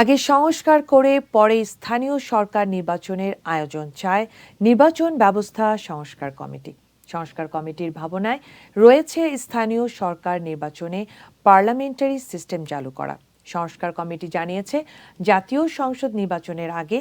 আগে সংস্কার করে পরে স্থানীয় সরকার নির্বাচনের আয়োজন চায় নির্বাচন ব্যবস্থা সংস্কার কমিটি। সংস্কার কমিটির ভাবনায় রয়েছে স্থানীয় সরকার নির্বাচনে পার্লামেন্টারি সিস্টেম চালু করা। সংস্কার কমিটি জানিয়েছে, জাতীয় সংসদ নির্বাচনের আগে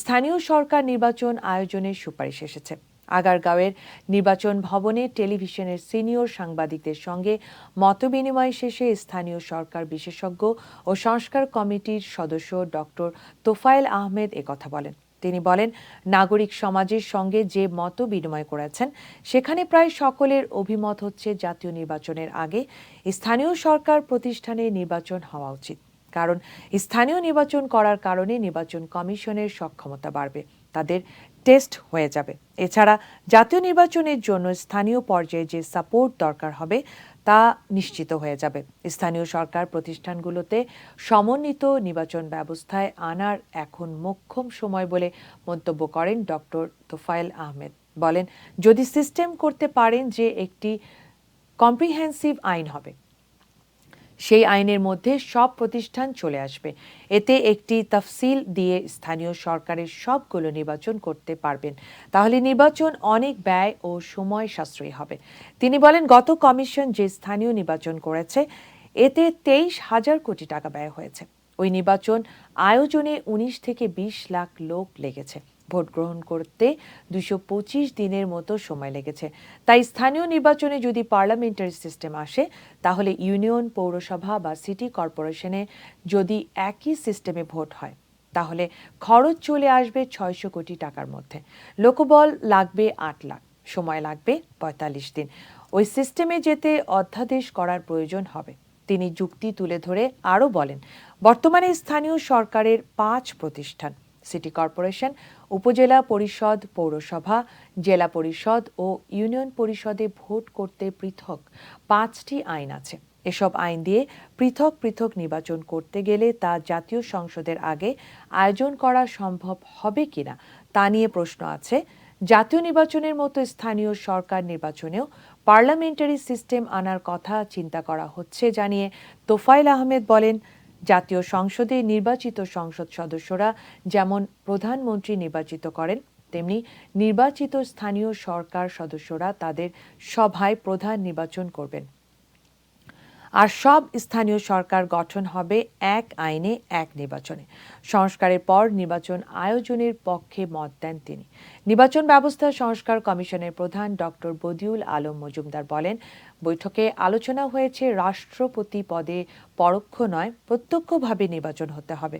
স্থানীয় সরকার নির্বাচন আয়োজনের সুপারিশ এসেছে। আগারগাঁওয়ের নির্বাচন ভবনে টেলিভিশনের সিনিয়র সাংবাদিকদের সঙ্গে মতবিনিময় শেষে স্থানীয় সরকার বিশেষজ্ঞ ও সংস্কার কমিটির সদস্য ডক্টর তোফায়েল আহমেদ একথা বলেন। তিনি বলেন, নাগরিক সমাজের সঙ্গে যে মত বিনিময় করেছেন, সেখানে প্রায় সকলের অভিমত হচ্ছে জাতীয় নির্বাচনের আগে স্থানীয় সরকার প্রতিষ্ঠানে নির্বাচন হওয়া উচিত। কারণ স্থানীয় নির্বাচন করার কারণে নির্বাচন কমিশনের সক্ষমতা বাড়বে। তাদের টেস্ট হয়ে যাবে। এছাড়া জাতীয় নির্বাচনের জন্য স্থানীয় পর্যায়ে যে সাপোর্ট দরকার হবে, তা নিশ্চিত হয়ে যাবে। স্থানীয় সরকার প্রতিষ্ঠানগুলোতে সমন্বিত নির্বাচন ব্যবস্থায় আনার এখন মোক্ষম সময় বলে মন্তব্য করেন ডক্টর তোফায়েল আহমেদ। বলেন, যদি সিস্টেম করতে পারেন যে একটি কম্প্রিহেন্সিভ আইন হবে সেই আইনের মধ্যে সব প্রতিষ্ঠান চলে আসবে। এতে একটি তফসিল দিয়ে স্থানীয় সরকারের সবগুলো নির্বাচন করতে পারবেন। তাহলে নির্বাচন অনেক ব্যয় ও সময় সাশ্রয়ী হবে। তিনি বলেন, গত কমিশন যে স্থানীয় নির্বাচন করেছে, এতে তেইশ হাজার কোটি টাকা ব্যয় হয়েছে। ওই নির্বাচন আয়োজনে উনিশ থেকে বিশ লাখ লোক লেগেছে। ভোট গ্রহণ করতে দুশো পঁচিশ দিনের মতো সময় লেগেছে। তাই স্থানীয় নির্বাচনে যদি পার্লামেন্টারি সিস্টেম আসে, তাহলে ইউনিয়ন, পৌরসভা বা সিটি কর্পোরেশনে যদি একই সিস্টেমে ভোট হয়, তাহলে খরচ চলে আসবে ছয়শো কোটি টাকার মধ্যে। লোকবল লাগবে আট লাখ, সময় লাগবে পঁয়তাল্লিশ দিন। ওই সিস্টেমে যেতে অধ্যাদেশ করার প্রয়োজন হবে। তিনি যুক্তি তুলে ধরে আরও বলেন, বর্তমানে স্থানীয় সরকারের পাঁচ প্রতিষ্ঠান সিটি কর্পোরেশন, উপজেলা পরিষদ, পৌরসভা, জেলা পরিষদ ও ইউনিয়ন পরিষদে ভোট করতে পৃথক পাঁচটি আইন আছে। এসব আইন দিয়ে পৃথক পৃথক নির্বাচন করতে গেলে তা জাতীয় সংসদের আগে আয়োজন করা সম্ভব হবে কিনা তা নিয়ে প্রশ্ন আছে। জাতীয় নির্বাচনের মতো স্থানীয় সরকার নির্বাচনেও পার্লামেন্টারি সিস্টেম আনার কথা চিন্তা করা হচ্ছে, জানিয়ে তোফাইল আহমেদ বলেন জাতীয় সংসদে নির্বাচিত সংসদ সদস্যরা যেমন প্রধানমন্ত্রী নির্বাচিত করেন, তেমনি নির্বাচিত স্থানীয় সরকার সদস্যরা তাদের সভায় প্রধান নির্বাচন করবেন। আর সব স্থানীয় সরকার গঠন হবে এক আইনে, এক নির্বাচনে। সংস্কারের পর নির্বাচন আয়োজনের পক্ষে মত দেন তিনি। নির্বাচন ব্যবস্থা সংস্কার কমিশনের প্রধান ডক্টর বদিউল আলম মজুমদার বলেন, বৈঠকে আলোচনা হয়েছে রাষ্ট্রপতি পদে পরোক্ষ নয়, প্রত্যক্ষভাবে নির্বাচন হতে হবে।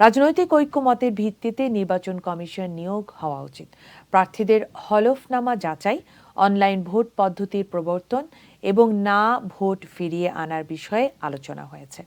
রাজনৈতিক ঐক্যমতের ভিত্তিতে নির্বাচন কমিশন নিয়োগ হওয়া উচিত। প্রার্থীদের হলফনামা যাচাই, অনলাইন ভোট পদ্ধতির প্রবর্তন এবং না ভোট ফিরিয়ে আনার বিষয়ে আলোচনা হয়েছে।